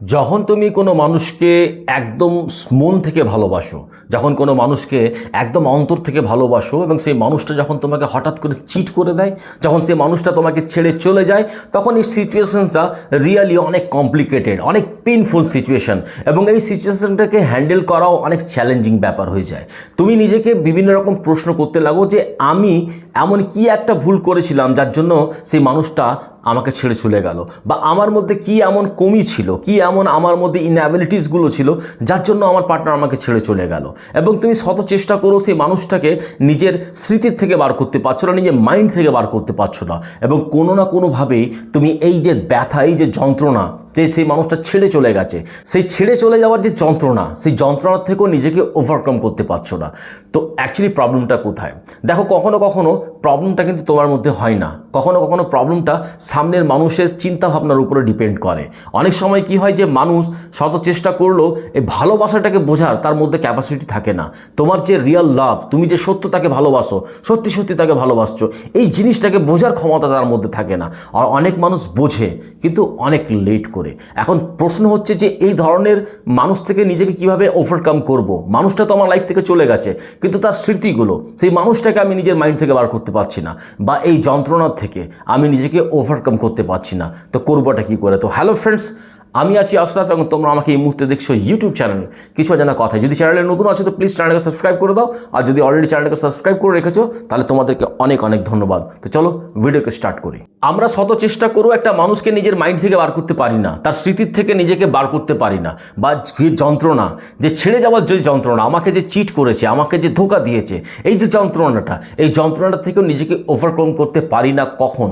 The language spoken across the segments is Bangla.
যখন তুমি কোনো মানুষকে একদম মন থেকে ভালোবাসো, যখন কোনো মানুষকে একদম অন্তর থেকে ভালোবাসো এবং সেই মানুষটা যখন তোমাকে হঠাৎ করে চিট করে দেয়, যখন সেই মানুষটা তোমাকে ছেড়ে চলে যায়, তখন এই সিচুয়েশনটা রিয়ালি অনেক কমপ্লিকেটেড অনেক পেনফুল সিচুয়েশন এবং এই সিচুয়েশনটাকে হ্যান্ডেল করাও অনেক চ্যালেঞ্জিং ব্যাপার হয়ে যায়। তুমি নিজেকে বিভিন্ন রকম প্রশ্ন করতে লাগো যে আমি এমন কি একটা ভুল করেছিলাম যার জন্য সেই মানুষটা আমাকে ছেড়ে চলে গেল। বা আমার মধ্যে কি এমন কমি ছিল, কি এমন আমার মধ্যে ইনঅ্যাবিলিটিসগুলো ছিল, যার জন্য আমার পার্টনার আমাকে ছেড়ে চলে গেল। এবং তুমি শত চেষ্টা করো সেই মানুষটাকে নিজের স্মৃতির থেকে বার করতে পারছ না, নিজের মাইন্ড থেকে বার করতে পারছ না। এবং কোনো না কোনোভাবেই তুমি এই যে ব্যথা, এই যে যন্ত্রণা যে সেই মানুষটা ছেড়ে চলে গেছে, সেই ছেড়ে চলে যাওয়ার যে যন্ত্রণা, সেই যন্ত্রণার থেকেও নিজেকে ওভারকাম করতে পারছ না। তো অ্যাকচুয়ালি প্রবলেমটা কোথায়? দেখো, কখনো কখনো প্রবলেমটা কিন্তু তোমার মধ্যে হয় না। কখনো কখনো প্রবলেমটা সামনের মানুষের চিন্তা ভাবনার উপরে ডিপেন্ড করে। অনেক সময় কি হয় যে মানুষ শত চেষ্টা করলেও এই ভালোবাসাটাকে বোঝার তার মধ্যে ক্যাপাসিটি থাকে না। তোমার যে রিয়াল লাভ তুমি যে সত্য তাকে ভালোবাসো, সত্যি সত্যি তাকে ভালোবাসছো, এই জিনিসটাকে বোঝার ক্ষমতা তার মধ্যে থাকে না। আর অনেক মানুষ বোঝে, কিন্তু অনেক লেট করে। এখন প্রশ্ন হচ্ছে যে এই ধরনের মানুষ থেকে নিজেকে কীভাবে ওভারকাম করব? মানুষটা তো আমার লাইফ থেকে চলে গেছে, কিন্তু তার স্মৃতিগুলো, সেই মানুষটাকে আমি নিজের মাইন্ড থেকে বার করতে পারছি না, বা এই যন্ত্রণার থেকে আমি নিজেকে ওভারকাম করতে পারছি না। তো করবোটা কী করে? তো হ্যালো ফ্রেন্ডস আমি আছি আশরাফ এবং তোমরা আমাকে এই মুহূর্তে দেখছ ইউটিউব চ্যানেল কিছু জানা কথা যদি চ্যানেলে নতুন আছে, তো প্লিজ চ্যানেলকে সাবস্ক্রাইব করে দাও। আর যদি অলরেডি চ্যানেলকে সাবস্ক্রাইব করে রেখেছো, তাহলে তোমাদেরকে অনেক অনেক ধন্যবাদ। তো চলো ভিডিওকে স্টার্ট করি। আমরা শত চেষ্টা করব একটা মানুষকে নিজের মাইন্ড থেকে বার করতে পারি না। তার স্মৃতির থেকে নিজেকে বার করতে পারি না। বা যে যন্ত্রণা, যে ছেড়ে যাওয়ার যে যন্ত্রণা, আমাকে যে চিট করেছে, আমাকে যে ধোকা দিয়েছে, এই যে যন্ত্রণাটা, এই যন্ত্রণাটা থেকেও নিজেকে ওভারকাম করতে পারি না কখন?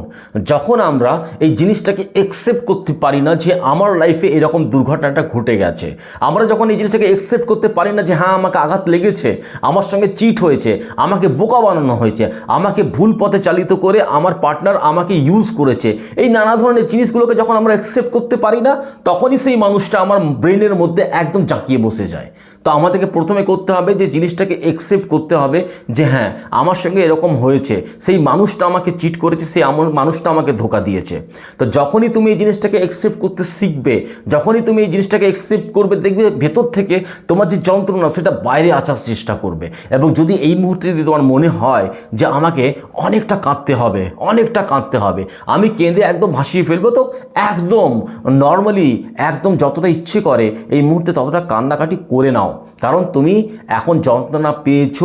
যখন আমরা এই জিনিসটাকে একসেপ্ট করতে পারি না যে আমার লাইফে এরকম দুর্ঘটনাটা ঘটে গেছে। আমরা যখন এই জিনিসটাকে একসেপ্ট করতে পারি না যে হ্যাঁ আমাকে আঘাত লেগেছে, আমার সঙ্গে চিট হয়েছে, আমাকে বোকা বানানো হয়েছে, আমাকে ভুল পথে চালিত করে আমার পার্টনার আমাকে ইউজ করেছে। এই নানা ধরনের জিনিসগুলোকে যখন আমরা অ্যাকসেপ্ট করতে পারি না, তখনই সেই মানুষটা আমার ব্রেনের মধ্যে একদম জাঁকিয়ে বসে যায়। তো আমাদেরকে প্রথমে করতে হবে যে, জিনিসটাকে অ্যাকসেপ্ট করতে হবে যে হ্যাঁ আমার সঙ্গে এরকম হয়েছে, সেই মানুষটা আমাকে চিট করেছে সেই মানুষটা আমাকে ধোকা দিয়েছে। তো যখনই তুমি এই জিনিসটাকে অ্যাকসেপ্ট করতে শিখবে যখনই তুমি এই জিনিসটাকে অ্যাকসেপ্ট করবে, দেখবে ভেতর থেকে তোমার যে যন্ত্রণা, সেটা বাইরে আসার চেষ্টা করবে। এবং যদি এই মুহূর্তে যদি তোমার মনে হয় যে আমাকে অনেকটা কাঁদতে হবে, অনেকটা কাঁদতে হবে, আমি কেঁদে একদম ভাসিয়ে ফেলব, তো একদম নর্মালি একদম যতটা ইচ্ছে করে এই মুহূর্তে ততটা কান্নাকাটি করে নাও। কারণ তুমি এখন যন্ত্রণা পেয়েছ,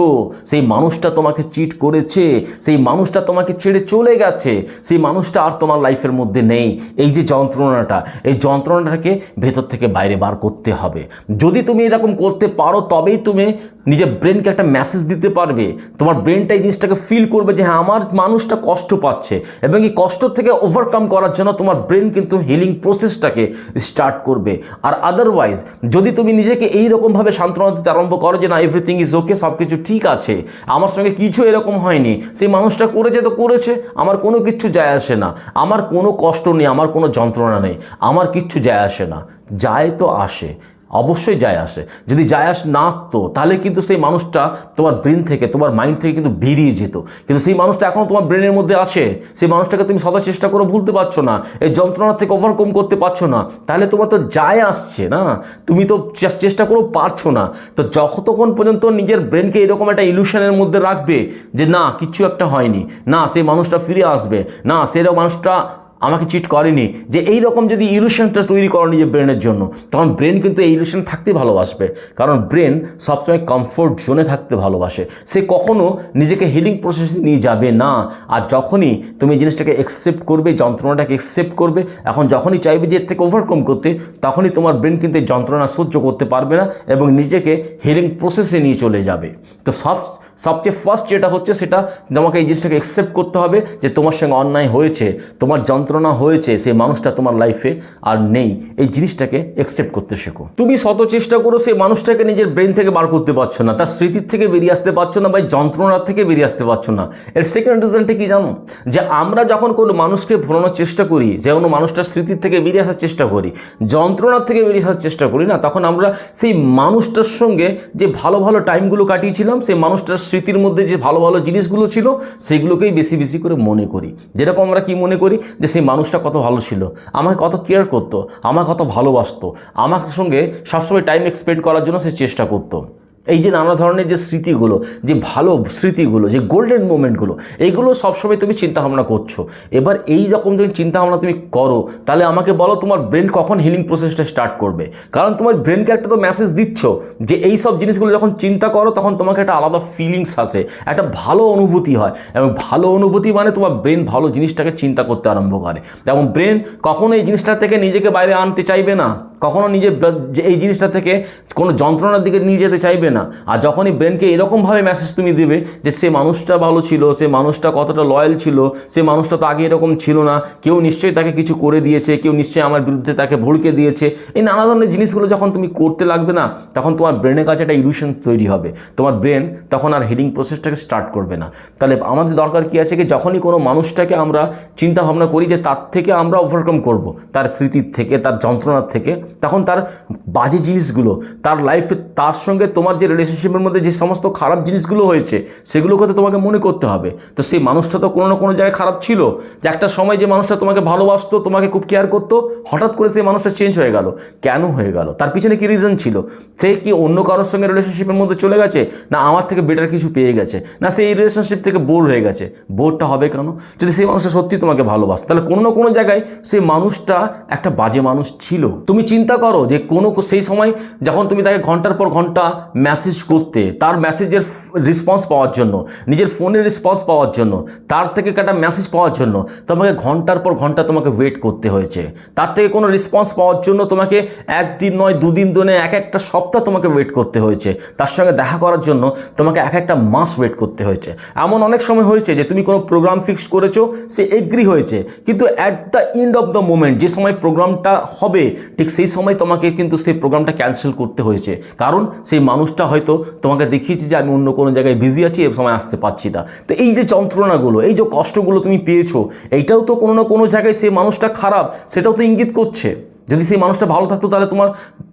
সেই মানুষটা তোমাকে চিট করেছে, সেই মানুষটা তোমাকে ছেড়ে চলে গেছে, সেই মানুষটা আর তোমার লাইফের মধ্যে নেই। এই যে যন্ত্রণাটা, এই যন্ত্রণাটাকে ভেতর থেকে বাইরে বার করতে হবে। যদি তুমি এরকম করতে পারো তবেই তুমি নিজের ব্রেনকে একটা মেসেজ দিতে পারবে। তোমার ব্রেনটা এই জিনিসটাকে ফিল করবে যে হ্যাঁ আমার মানুষটা কষ্ট পাচ্ছে এবং এই কষ্ট থেকে ওভারকাম করার জন্য তোমার ব্রেন কিন্তু হিলিং প্রসেসটাকে স্টার্ট করবে। আর আদারওয়াইজ যদি তুমি নিজেকে এই রকমভাবে সান্ত্বনা দিতে আরম্ভ করো যে, না এভরিথিং ইজ ওকে সব কিছু ঠিক আছে, আমার সঙ্গে কিছু এরকম হয়নি, সেই মানুষটা করেছে তো করেছে, আমার কোনো কিছু যায় আসে না, আমার কোনো কষ্ট নেই, আমার কোনো যন্ত্রণা নেই, আমার কিচ্ছু যায় আসে না। যায় তো আসে অবশ্যই যায় আসে। যদি যায় আস না আসতো তাহলে কিন্তু সেই মানুষটা তোমার ব্রেন থেকে, তোমার মাইন্ড থেকে কিন্তু বেরিয়ে যেত। কিন্তু সেই মানুষটা এখনও তোমার ব্রেনের মধ্যে আসে। সেই মানুষটাকে তুমি সদা চেষ্টা করে ভুলতে পারছ না। এই যন্ত্রণা থেকে ওভারকম করতে পারছ না। তাহলে তোমার তো যায় আসছে না। তুমি তো চেষ্টা করেও পারছ না। তো যতক্ষণ পর্যন্ত নিজের ব্রেনকে এরকম একটা ইলুশনের মধ্যে রাখবে যে, না কিচ্ছু একটা হয়নি। না, সেই মানুষটা ফিরে আসবে। না, সেরকম মানুষটা আমাকে চিট করেনি, যে এই রকম যদি ইলুশনটা তৈরি করো নিজের ব্রেনের জন্য, তখন ব্রেন কিন্তু এই ইলুশন থাকতে ভালোবাসবে। কারণ ব্রেন সবসময় কমফোর্ট জোনে থাকতে ভালোবাসে। সে কখনো নিজেকে হিলিং প্রসেসে নিয়ে যাবে না। আর যখনই তুমি জিনিসটাকে অ্যাকসেপ্ট করবে, যন্ত্রণাটাকে অ্যাকসেপ্ট করবে, এখন যখনই চাইবে যে এর থেকে ওভারকম করতে, তখনই তোমার ব্রেন কিন্তু যন্ত্রণা সহ্য করতে পারবে না এবং নিজেকে হিলিং প্রসেসে নিয়ে চলে যাবে। তো সব সবচেয়ে ফার্স্ট যেটা হচ্ছে সেটা তোমাকে এই জিনিসটাকে অ্যাকসেপ্ট করতে হবে যে তোমার সঙ্গে অন্যায় হয়েছে, তোমার যন্ত্রণা হয়েছে, সেই মানুষটা তোমার লাইফে আর নেই। এই জিনিসটাকে অ্যাকসেপ্ট করতে শেখো। তুমি শত চেষ্টা করো সেই মানুষটাকে নিজের ব্রেন থেকে বার করতে পারছ না, তার স্মৃতির থেকে বেরিয়ে আসতে পারছ না বা যন্ত্রণার থেকে বেরিয়ে আসতে পারছ না। এর সেকেন্ড রিজনটা কি জানো? যে আমরা যখন কোনো মানুষকে ভোলানোর চেষ্টা করি, যে কোনো মানুষটার স্মৃতির থেকে বেরিয়ে আসার চেষ্টা করি, যন্ত্রণার থেকে বেরিয়ে আসার চেষ্টা করি না, তখন আমরা সেই মানুষটার সঙ্গে যে ভালো ভালো টাইমগুলো কাটিয়েছিলাম, সেই মানুষটার স্মৃতির মধ্যে যে ভালো ভালো জিনিসগুলো ছিল, সেগুলোকেই বেশি বেশি করে মনে করি। যেরকম আমরা কি মনে করি যে সেই মানুষটা কত ভালো ছিল, আমাকে কত কেয়ার করতো, আমাকে কত ভালোবাসতো আমার সঙ্গে সবসময় টাইম এক্সপেন্ড করার জন্য সে চেষ্টা করতো। এই যে নানা ধরনের যে স্মৃতিগুলো, যে ভালো স্মৃতিগুলো, যে গোল্ডেন মোমেন্টগুলো এইগুলো সবসময় তুমি চিন্তা ভাবনা করছ। এবার এই রকম যদি চিন্তা ভাবনা তুমি করো, তাহলে আমাকে বলো তোমার ব্রেন কখন হিলিং প্রসেসটা স্টার্ট করবে? কারণ তোমার ব্রেনকে একটা তো মেসেজ দিচ্ছ যে এই সব জিনিসগুলো যখন চিন্তা করো, তখন তোমাকে একটা আলাদা ফিলিংস আসে, একটা ভালো অনুভূতি হয়। এবং ভালো অনুভূতি মানে তোমার ব্রেন ভালো জিনিসটাকে চিন্তা করতে আরম্ভ করে। এবং ব্রেন কখনো এই জিনিসটা থেকে নিজেকে বাইরে আনতে চাইবে না। কখনো নিজের যে এই জিনিসটা থেকে কোনো যন্ত্রণার দিকে নিয়ে যেতে চাইবে না। আর যখনই ব্রেনকে এরকমভাবে মেসেজ তুমি দেবে যে সে মানুষটা ভালো ছিল, সে মানুষটা কতটা লয়াল ছিল, সে মানুষটা তো আগে এরকম ছিল না, কেউ নিশ্চয়ই তাকে কিছু করে দিয়েছে, কেউ নিশ্চয়ই আমার বিরুদ্ধে তাকে ভড়কে দিয়েছে, এই নানা ধরনের জিনিসগুলো যখন তুমি করতে লাগবে না, তখন তোমার ব্রেনের কাছে একটা ইলুশন তৈরি হবে। তোমার ব্রেন তখন আর হিলিং প্রসেসটাকে স্টার্ট করবে না। তাহলে আমাদের দরকার কি আছে কি? যখনই কোনো মানুষটাকে আমরা চিন্তা ভাবনা করি যে তার থেকে আমরা ওভারকাম করব, তার স্মৃতির থেকে, তার যন্ত্রণার থেকে তখন তার বাজে জিনিসগুলো, তার লাইফে তার সঙ্গে তোমার যে রিলেশনশিপের মধ্যে যে সমস্ত খারাপ জিনিসগুলো হয়েছে, সেগুলোকে তো তোমাকে মনে করতে হবে। তো সেই মানুষটা তো কোনো না কোনো জায়গায় খারাপ ছিল। যে একটা সময় যে মানুষটা তোমাকে ভালোবাসতো, তোমাকে খুব কেয়ার করতো, হঠাৎ করে সেই মানুষটা চেঞ্জ হয়ে গেল। কেন হয়ে গেল? তার পিছনে কি রিজন ছিল? সে কি অন্য কারোর সঙ্গে রিলেশনশিপের মধ্যে চলে গেছে? না আমার থেকে বেটার কিছু পেয়ে গেছে? না সেই রিলেশনশিপ থেকে বোর হয়ে গেছে? বোরটা হবে কেন? যদি সেই মানুষটা সত্যি তোমাকে ভালোবাসে তাহলে কোনো না কোনো জায়গায় সেই মানুষটা একটা বাজে মানুষ ছিল। তুমি চিন্তা করো যে কোনো সেই সময় যখন তুমি তাকে ঘণ্টার পর ঘণ্টা মেসেজ করতে, তার মেসেজের রেসপন্স পাওয়ার জন্য, নিজের ফোনের রেসপন্স পাওয়ার জন্য, তার থেকে একটা মেসেজ পাওয়ার জন্য তোমাকে ঘণ্টার পর ঘণ্টা তোমাকে ওয়েট করতে হয়েছে। তার থেকে কোনো রেসপন্স পাওয়ার জন্য তোমাকে একদিন নয়, দুদিন দিনে এক একটা সপ্তাহ তোমাকে ওয়েট করতে হয়েছে। তার সঙ্গে দেখা করার জন্য তোমাকে এক একটা মাস ওয়েট করতে হয়েছে। এমন অনেক সময় হয়েছে যে তুমি কোনো প্রোগ্রাম ফিক্সড করেছ, সে এগ্রি হয়েছে। কিন্তু at the end of the moment যে সময় প্রোগ্রামটা হবে, ঠিক সেই সময় তোমাকে কিন্তু সেই প্রোগ্রামটা ক্যান্সেল করতে হয়েছে। কারণ সেই মানুষটা হয়তো তোমাকে দেখিয়েছে যে আমি অন্য কোনো জায়গায় বিজি আছি, এ সময় আসতে পারছি না। তো এই যে যন্ত্রণাগুলো, এই যে কষ্টগুলো তুমি পেয়েছ, এইটাও তো কোনো না কোনো জায়গায় সেই মানুষটা খারাপ, সেটাও তো ইঙ্গিত করছে। যদি সেই মানুষটা ভালো থাকতো, তাহলে তোমার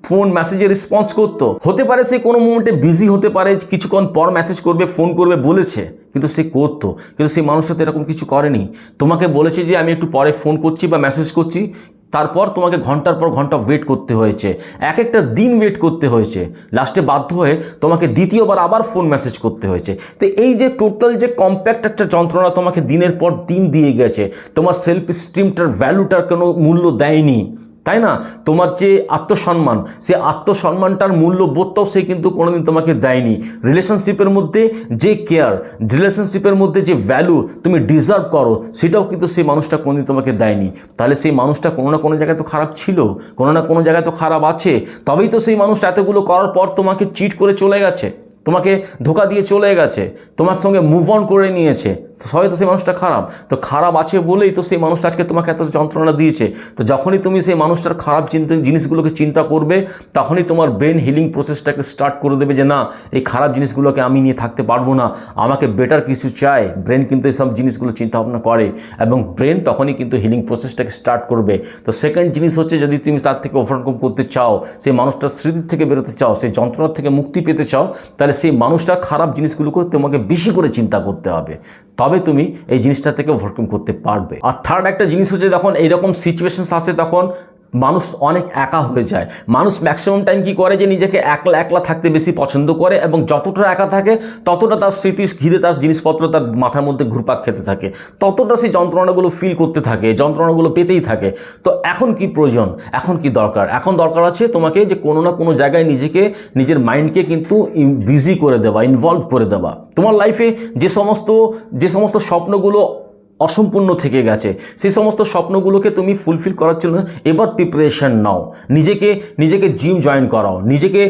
ফোন মেসেজে রেসপন্স করতো। হতে পারে সে কোনো মোমেন্টে বিজি হতে পারে, কিছুক্ষণ পর মেসেজ করবে ফোন করবে, বলেছে, কিন্তু সে করতো। কিন্তু সেই মানুষটা তো এরকম কিছু করেনি। তোমাকে বলেছে যে, আমি একটু পরে ফোন করছি বা মেসেজ করছি। তারপর তোমাকে ঘণ্টার পর ঘণ্টা ওয়েট করতে হয়েছে। এক একটা দিন ওয়েট করতে হয়েছে। লাস্টে বাধ্য হয়ে তোমাকে দ্বিতীয়বার আবার ফোন মেসেজ করতে হয়েছে। তো এই যে টোটাল যে কম্প্যাক্ট একটা যন্ত্রণা তোমাকে দিনের পর দিন দিয়ে গেছে, তোমার সেলফ স্টিমটার ভ্যালুটার কোনো মূল্য দেয়নি। তাই না? তোমার যে আত্মসম্মান, সে আত্মসম্মানটার মূল্যবোধটাও সে কিন্তু কোনোদিন তোমাকে দেয়নি। রিলেশনশিপের মধ্যে যে কেয়ার, রিলেশনশিপের মধ্যে যে ভ্যালু তুমি ডিজার্ভ করো, সেটাও কিন্তু সেই মানুষটা কোনোদিন তোমাকে দেয়নি। তাহলে সেই মানুষটা কোনো না কোনো জায়গায় তো খারাপ ছিল, কোনো না কোনো জায়গায় তো খারাপ আছে। তবেই তো সেই মানুষটা এতগুলো করার পর তোমাকে চিট করে চলে গেছে। তোমাকে ধোকা দিয়ে চলে গেছে, তোমার সঙ্গে মুভ অন করে নিয়েছে হয়তো সেই মানুষটা খারাপ, তো খারাপ আছে বলেই তো সেই মানুষটা আজকে তোমাকে এত যন্ত্রণা দিয়েছে, তো যখনই তুমি সেই মানুষটার খারাপ চিন্তা, জিনিসগুলোকে চিন্তা করবে, তখনই তোমার ব্রেন হিলিং প্রসেসটাকে স্টার্ট করে দেবে যে না, এই খারাপ জিনিসগুলোকে আমি নিয়ে থাকতে পারব না, আমাকে বেটার কিছু চাই। ব্রেন কিন্তু এইসব জিনিসগুলো চিন্তা ভাবনা করে এবং ব্রেন তখনই কিন্তু হিলিং প্রসেসটাকে স্টার্ট করবে। তো সেকেন্ড জিনিস হচ্ছে যদি তুমি তার থেকে ওভারকাম করতে চাও, সেই মানুষটার স্মৃতির থেকে বেরোতে চাও, সেই যন্ত্রণার থেকে মুক্তি পেতে চাও, তাহলে সেই মানুষটা খারাপ জিনিসগুলোকে তোমাকে বেশি করে চিন্তা করতে হবে। তবে তুমি এই জিনিসটা থেকে ওভারকাম করতে পারবে। আর থার্ড একটা জিনিস হচ্ছে যখন এইরকম সিচুয়েশনস আসে তখন মানুষ অনেক একা হয়ে যায়। মানুষ ম্যাক্সিমাম টাইম কি করে যে নিজেকে একলা একলা থাকতে বেশি পছন্দ করে এবং যতটা একা থাকে, ততটা তার স্মৃতি ঘিরে তার জিনিসপত্র তার মাথার মধ্যে ঘুরপাক খেতে থাকে। ততটা সেই যন্ত্রণাগুলো ফিল করতে থাকে যন্ত্রণাগুলো পেতেই থাকে। তো এখন কি প্রয়োজন? এখন কি দরকার? এখন দরকার আছে তোমাকে যে কোনো না কোনো জায়গায় নিজেকে, নিজের মাইন্ডকে কিন্তু বিজি করে দেওয়া ইনভলভ করে দেওয়া। তোমার লাইফে যে সমস্ত যে সমস্ত স্বপ্নগুলো অসম্পূর্ণ থেকে গেছে। সেই সমস্ত স্বপ্নগুলোকে তুমি ফুলফিল করার জন্য এবার প্রিপারেশন নাও। নিজেকে নিজেকে জিম জয়েন করাও। নিজেকে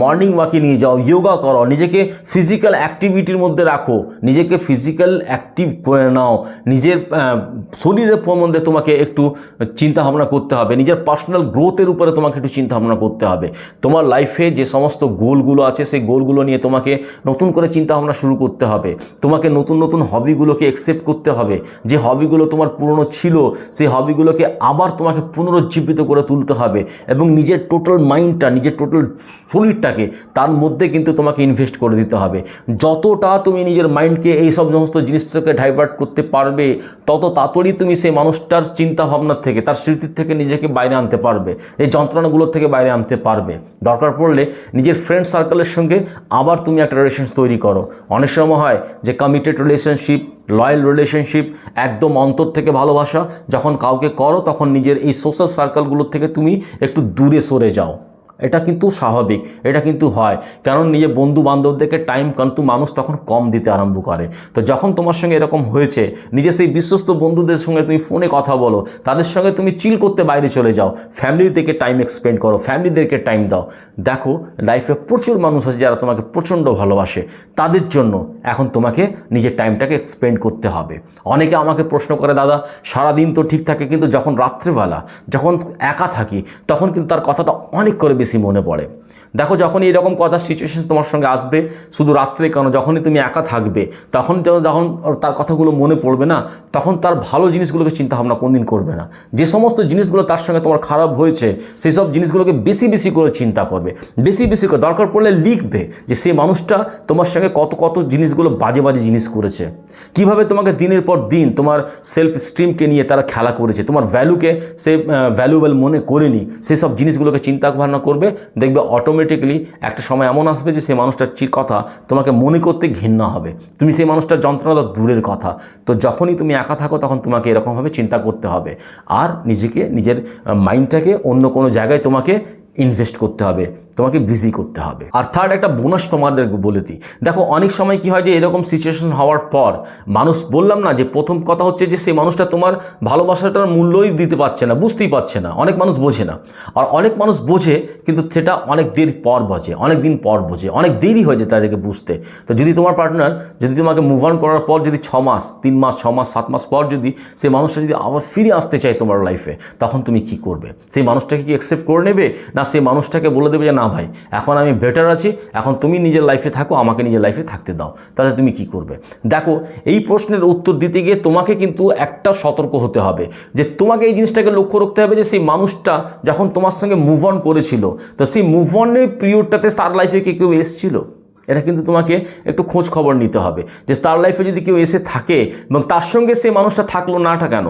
মর্নিং ওয়াকে নিয়ে যাও যোগা করাও নিজেকে ফিজিক্যাল অ্যাক্টিভিটির মধ্যে রাখো। নিজেকে ফিজিক্যাল অ্যাক্টিভ করে নাও। নিজের শরীরের সম্বন্ধে তোমাকে একটু চিন্তা ভাবনা করতে হবে। নিজের পার্সোনাল গ্রোথের উপরে তোমাকে একটু চিন্তা ভাবনা করতে হবে। তোমার লাইফে যে সমস্ত গোলগুলো আছে, সেই গোলগুলো নিয়ে তোমাকে নতুন করে চিন্তা ভাবনা শুরু করতে হবে। তোমাকে নতুন নতুন হবিগুলোকে অ্যাকসেপ্ট করতে হবে। যে হবিগুলো তোমার পুরনো ছিল, সেই হবিগুলোকে আবার তোমাকে পুনরুজ্জীবিত করে তুলতে হবে এবং নিজের টোটাল মাইন্ডটা নিজের টোটাল শরীরটাকে তার মধ্যে কিন্তু তোমাকে ইনভেস্ট করে দিতে হবে। যতটা তুমি নিজের মাইন্ডকে এই সব সমস্ত জিনিস থেকে ডাইভার্ট করতে পারবে, তত তাড়াতাড়ি তুমি সেই মানুষটার চিন্তা ভাবনার থেকে, তার স্মৃতির থেকে নিজেকে বাইরে আনতে পারবে, এই যন্ত্রণাগুলোর থেকে বাইরে আনতে পারবে। দরকার পড়লে নিজের ফ্রেন্ড সার্কেলের সঙ্গে আবার তুমি একটা রিলেশন তৈরি করো। অনেক সময় হয় যে কমিটেড রিলেশনশিপ লয়াল রিলেশনশিপ একদম অন্তর থেকে ভালোবাসা। যখন কাউকে করো, তখন নিজের এই সোশ্যাল সার্কেলগুলোর থেকে তুমি একটু দূরে সরে যাও। এটা কিন্তু স্বাভাবিক, এটা কিন্তু হয়। কারণ নিজে বন্ধু বান্ধবদেরকে টাইম কিন্তু মানুষ তখন কম দিতে আরম্ভ করে। তো যখন তোমার সঙ্গে এরকম হয়েছে নিজে সেই বিশ্বস্ত বন্ধুদের সঙ্গে তুমি ফোনে কথা বলো, তাদের সঙ্গে তুমি চিল করতে বাইরে চলে যাও ফ্যামিলি থেকে টাইম এক্সপেন্ড করো ফ্যামিলিদেরকে টাইম দাও। দেখো লাইফে প্রচুর মানুষ আছে যারা তোমাকে প্রচণ্ড ভালোবাসে। তাদের জন্য এখন তোমাকে নিজের টাইমটাকে এক্সপেন্ড করতে হবে। অনেকে আমাকে প্রশ্ন করে, দাদা, সারাদিন তো ঠিক থাকে, কিন্তু যখন রাত্রেবেলা, যখন একা থাকি, তখন কিন্তু তার কথাটা অনেক করে বেশি মনে পড়ে। দেখো যখন এরকম কথা সিচুয়েশন তোমার সঙ্গে আসবে, শুধু রাত্রে কেন? যখনই তুমি একা থাকবে, তখন যখন তার কথাগুলো মনে পড়বে না, তখন তার ভালো জিনিসগুলোকে চিন্তা ভাবনা কোনদিন করবে না। যে সমস্ত জিনিসগুলো তার সঙ্গে তোমার খারাপ হয়েছে, সেই সব জিনিসগুলোকে বেশি বেশি করে চিন্তা করবে। বেশি বেশি করে দরকার পড়লে লিখবে যে সেই মানুষটা তোমার সঙ্গে কত কত জিনিসগুলো বাজে বাজে জিনিস করেছে। কীভাবে তোমাকে দিনের পর দিন তোমার সেলফ স্ট্রিমকে নিয়ে তারা খেলা করেছে, তোমার ভ্যালুকে সে ভ্যালুয়েবল মনে করেনি, সেই সব জিনিসগুলোকে চিন্তা ভাবনা করবে দেখবে অটোমেটিক্যালি একটা সময় এমন আসবে যে সেই মানুষটার চির কথা তোমাকে মনে করতে ঘৃণা হবে। তুমি সেই মানুষটার যন্ত্রণা দূরের কথা। তো যখনই তুমি একা থাকো তখন তোমাকে এরকমভাবে চিন্তা করতে হবে। আর নিজেকে, নিজের মাইন্ডটাকে অন্য কোনো জায়গায় তোমাকে ইনভেস্ট করতে হবে, তোমাকে বিজি করতে হবে। আর থার্ড একটা বোনাস তোমাদের বলে দিই। দেখো, অনেক সময় কি হয় যে, এরকম সিচুয়েশন হওয়ার পর মানুষ বললাম না যে, প্রথম কথা হচ্ছে যে, সেই মানুষটা তোমার ভালোবাসাটার মূল্যই দিতে পারছে না, বুঝতেই পারছে না। অনেক মানুষ বোঝে না। আর অনেক মানুষ বোঝে, কিন্তু সেটা অনেক দেরি পর বোঝে, অনেক দিন পর বোঝে, অনেক দেরি হয়ে যায় তাদেরকে বুঝতে। তো যদি তোমার পার্টনার যদি তোমাকে মুভ অন করার পর যদি ছ মাস, তিন মাস, ছ মাস, সাত মাস পর যদি সেই মানুষটা যদি আবার ফিরে আসতে চায় তোমার লাইফে তখন তুমি কি করবে? সেই মানুষটাকে কি অ্যাকসেপ্ট করে নেবে? না সেই মানুষটাকে বলে দেবে যে, না ভাই, এখন আমি বেটার আছি, এখন তুমি নিজের লাইফে থাকো, আমাকে নিজের লাইফে থাকতে দাও। তাহলে তুমি কি করবে? দেখো, এই প্রশ্নের উত্তর দিতে গিয়ে তোমাকে কিন্তু একটা সতর্ক হতে হবে, যে তোমাকে এই জিনিসটাকে লক্ষ্য রাখতে হবে যে, সেই মানুষটা যখন তোমার সঙ্গে মুভ অন করেছিল, তো সেই মুভ অনের পিরিয়ডটাতে তার লাইফে কি কেউ এসেছিল? এটা কিন্তু তোমাকে একটু খোঁজ খবর নিতে হবে, যে তার লাইফে যদি কেউ এসে থাকে এবং তার সঙ্গে সে মানুষটা থাকল নাটা কেন?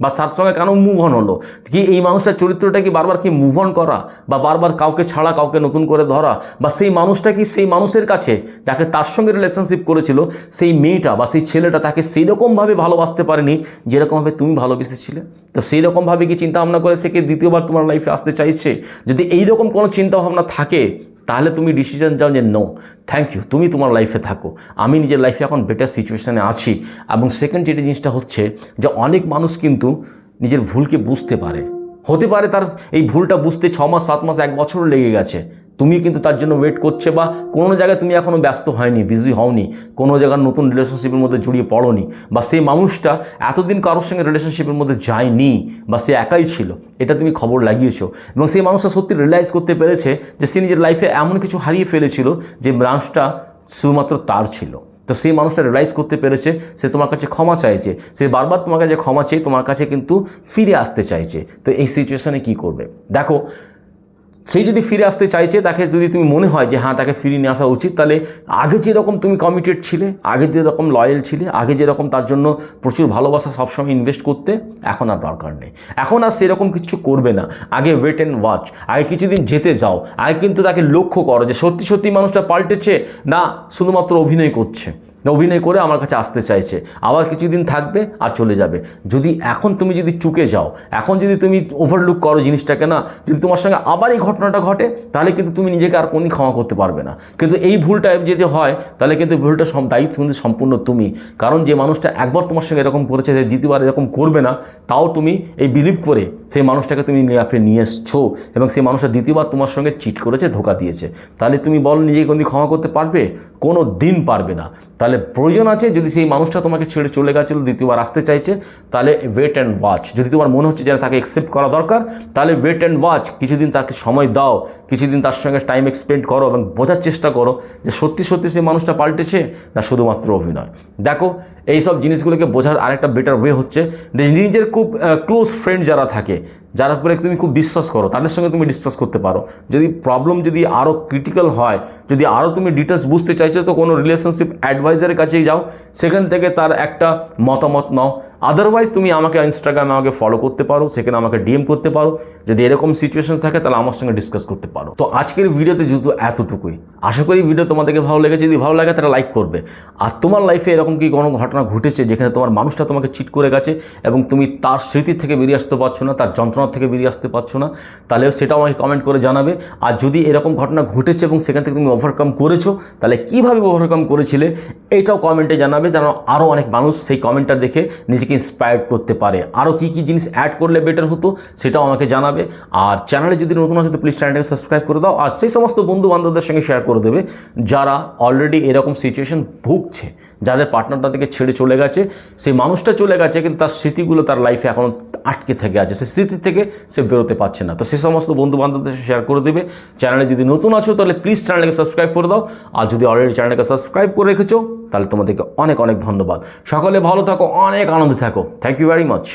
বা তার সঙ্গে কেন মুভ অন হলো? কি এই মানুষটার চরিত্রটা কি বারবার কি মুভ অন করা? বা বারবার কাউকে ছাড়া, কাউকে নতুন করে ধরা? বা সেই মানুষটা কি সেই মানুষের কাছে যাকে তার সঙ্গে রিলেশনশিপ করেছিল, সেই মেয়েটা বা সেই ছেলেটা তাকে সেই রকমভাবে ভালোবাসতে পারেনি যেরকমভাবে তুমি ভালোবেসেছিলে? তো সেই রকমভাবে কি চিন্তা ভাবনা করে সে কি দ্বিতীয়বার তোমার লাইফে আসতে চাইছে? যদি এই রকম কোনো চিন্তাভাবনা থাকে তাহলে তুমি ডিসিশন যাও যে নো থ্যাংক ইউ তুমি তোমার লাইফে থাকো। আমি নিজের লাইফে এখন বেটার সিচুয়েশানে আছি। এবং সেকেন্ড যেটা জিনিসটা হচ্ছে যে অনেক মানুষ কিন্তু নিজের ভুলকে বুঝতে পারে। হতে পারে তার এই ভুলটা বুঝতে ছ মাস, সাত মাস, এক বছরও লেগে গেছে। তুমি কিন্তু তার জন্য ওয়েট করছে বা কোনো জায়গায় তুমি এখনও ব্যস্ত হয়নি বিজি হওনি, কোনো জায়গার নতুন রিলেশনশিপের মধ্যে জড়িয়ে পড়োনি বা সেই মানুষটা এতদিন কারোর সঙ্গে রিলেশনশিপের মধ্যে যায়নি বা সে একাই ছিল, এটা তুমি খবর লাগিয়েছো এবং সেই মানুষটা সত্যি রিয়েলাইজ করতে পেরেছে যে সে নিজের লাইফে এমন কিছু হারিয়ে ফেলেছিল যে মানুষটা শুধুমাত্র তার ছিল। তো সেই মানুষটা রিয়েলাইজ করতে পেরেছে, সে তোমার কাছে ক্ষমা চাইছে, সে বারবার তোমার কাছে ক্ষমা চেয়ে তোমার কাছে কিন্তু ফিরে আসতে চাইছে। তো এই সিচুয়েশনে কি করবে? দেখো সেই যদি ফিরে আসতে চাইছে, তাকে যদি তুমি মনে হয় যে হ্যাঁ তাকে ফিরিয়ে নিয়ে আসা উচিত তাহলে আগে যেরকম তুমি কমিটেড ছিলে, আগে যেরকম লয়াল ছিলে, আগে যেরকম তার জন্য প্রচুর ভালোবাসা সবসময় ইনভেস্ট করতে, এখন আর দরকার নেই। এখন আর সেরকম কিছু করবে না। আগে ওয়েট অ্যান্ড ওয়াচ আগে কিছুদিন যেতে যাও, আগে কিন্তু তাকে লক্ষ্য করো যে, সত্যি সত্যি মানুষটা পাল্টেছে না শুধুমাত্র অভিনয় করছে। অভিনয় করে আমার কাছে আসতে চাইছে। আবার কিছুদিন থাকবে আর চলে যাবে। যদি এখন তুমি যদি চুকে যাও, এখন যদি তুমি ওভারলুক করো জিনিসটাকে না, যদি তোমার সঙ্গে আবার এই ঘটনাটা ঘটে, তাহলে কিন্তু তুমি নিজেকে আর কোনই ক্ষমা করতে পারবে না। কিন্তু এই ভুলটা যদি হয়, তাহলে কিন্তু ভুলটা সব দায়িত্ব কিন্তু সম্পূর্ণ তুমি। কারণ যে মানুষটা একবার তোমার সঙ্গে এরকম করেছে যে দ্বিতীয়বার এরকম করবে না, তাও তুমি এই বিলিভ করে সেই মানুষটাকে তুমি নিয়ে এসছো এবং সেই মানুষটা দ্বিতীয়বার তোমার সঙ্গে চিট করেছে, ধোকা দিয়েছে। তাহলে তুমি বল নিজেকে কোনদিন ক্ষমা করতে পারবে? কোনো দিন পারবে না। তাহলে প্রয়োজন আছে যদি সেই মানুষটা তোমাকে ছেড়ে চলে গেছিল দ্বিতীয়বার আসতে চাইছে তাহলে ওয়েট অ্যান্ড ওয়াচ যদি তোমার মনে হচ্ছে যে না, তাকে অ্যাকসেপ্ট করা দরকার তাহলে ওয়েট অ্যান্ড ওয়াচ কিছুদিন তাকে সময় দাও কিছুদিন তার সঙ্গে টাইম এক্সপেন্ড করো এবং বোঝার চেষ্টা করো যে সত্যি সত্যি সেই মানুষটা পাল্টেছে না শুধুমাত্র অভিনয়। দেখো এই সব জিনিসগুলোকে বোঝার আরেকটা বেটার ওয়ে হচ্ছে যে নিজের খুব ক্লোজ ফ্রেন্ড যারা থাকে যারা করে তুমি খুব বিশ্বাস করো, তাদের সঙ্গে তুমি ডিসকাস করতে পারো। যদি প্রবলেম যদি আরও ক্রিটিক্যাল হয়, যদি আরও তুমি ডিটেলস বুঝতে চাইছো, তো কোনো রিলেশনশিপ অ্যাডভাইজারের কাছেই যাও। সেখান থেকে তার একটা মতামত নাও। আদারওয়াইজ তুমি আমাকে ইনস্টাগ্রামে আমাকে ফলো করতে পারো, সেখানে আমাকে ডিএম করতে পারো। যদি এরকম সিচুয়েশন থাকে, তাহলে আমার সঙ্গে ডিসকাস করতে পারো। তো আজকের ভিডিওতে যেহেতু এতটুকুই, আশা করি ভিডিও তোমাদেরকে ভালো লেগেছে। যদি ভালো লাগে, তাহলে লাইক করবে। আর তোমার লাইফে এরকম কি কোনো ঘটনা ঘটেছে, যেখানে তোমার মানুষটা তোমাকে চিট করে গেছে, এবং তুমি তার স্মৃতির থেকে বেরিয়ে আসতে পারছ না, তার যন্ত্রণা থেকে বেরিয়ে আসতে পারছ না, তাহলেও সেটাও আমাকে কমেন্ট করে জানাবে। আর যদি এরকম ঘটনা ঘটেছে এবং সেখান থেকে তুমি ওভারকাম করেছ, তাহলে কীভাবে ওভারকাম করেছিলে, এটাও কমেন্টে জানাবে, যেন আরও অনেক মানুষ সেই কমেন্টটা দেখে নিজেকে ইন্সপায়ার্ড করতে পারে। আরও কী কী জিনিস অ্যাড করলে বেটার হতো, সেটাও আমাকে জানাবে। আর চ্যানেলে যদি নতুন আছে তো প্লিজ চ্যানেলটাকে সাবস্ক্রাইব করে দাও। আর সেই সমস্ত বন্ধু বান্ধবদের সঙ্গে শেয়ার করে দেবে, যারা অলরেডি এরকম সিচুয়েশন ভুগছে, যাদের পার্টনার তাদেরকে ছেড়ে চলে গেছে, সেই মানুষটা চলে গেছে, কিন্তু তার স্মৃতিগুলো তার লাইফে এখনও আটকে থেকে আছে। সেই স্মৃতি থেকে সে বেরোতে পারছে না। তো সে সমস্ত বন্ধু বান্ধবদের শেয়ার করে দেবে। চ্যানেলে যদি নতুন আছো, তাহলে প্লিজ চ্যানেলকে সাবস্ক্রাইব করে দাও। আর যদি অলরেডি চ্যানেলকে সাবস্ক্রাইব করে রেখেছো, তাহলে তোমাদেরকে অনেক অনেক ধন্যবাদ। সকলে ভালো থাকো, অনেক আনন্দে থাকো। Thank you very much